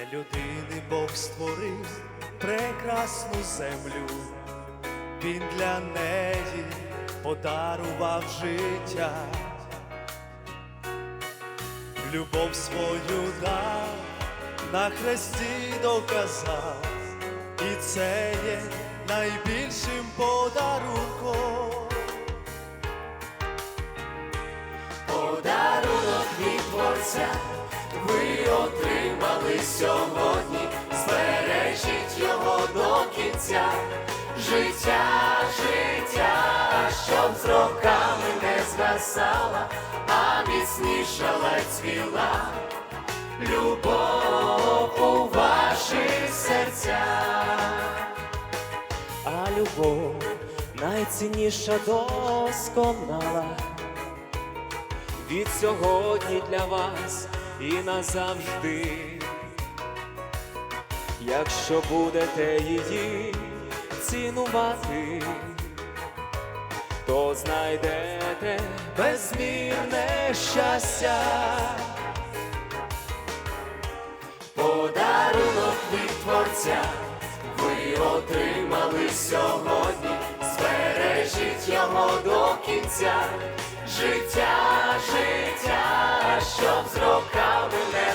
Для людини Бог створив прекрасну землю, Він для неї подарував життя, любов свою дав, на хресті доказав, і це є найбільшим подарунком. Подарунок від Творця. Ви отримали кінця, життя, життя, щоб з роками не згасала, а міцнішала цвіла, любов у ваших серцях. а любов найцінніша досконала. Від сьогодні для вас і назавжди. Якщо будете її цінувати, то знайдете безмірне щастя. Подарунок від Творця ви отримали сьогодні, збережіть його до кінця, життя, життя, щоб з роками не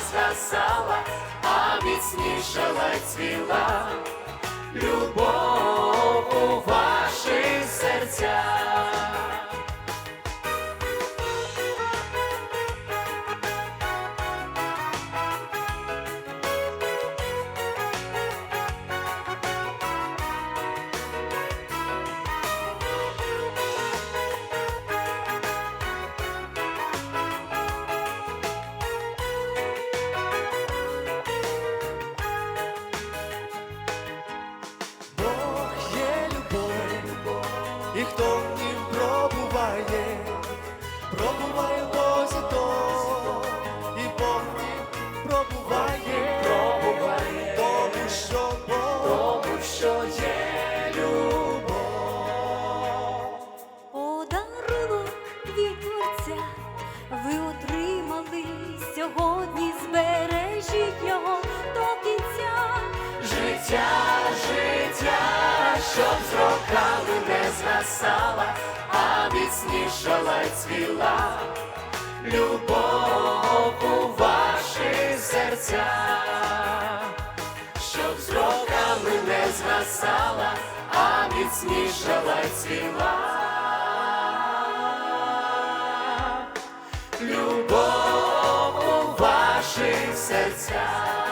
пробуває то, і Бог пробуває, Пробуває. тому що Бог Тому що є любов. Подарунок від Творця ви отримали сьогодні, збережіть його до кінця. Життя, життя, щоб з роками не згасала, а міцнішала й цвіла, любов у ваших серцях, щоб з роками не згасала, а міцнішала й цвіла. Любов у ваших серцях.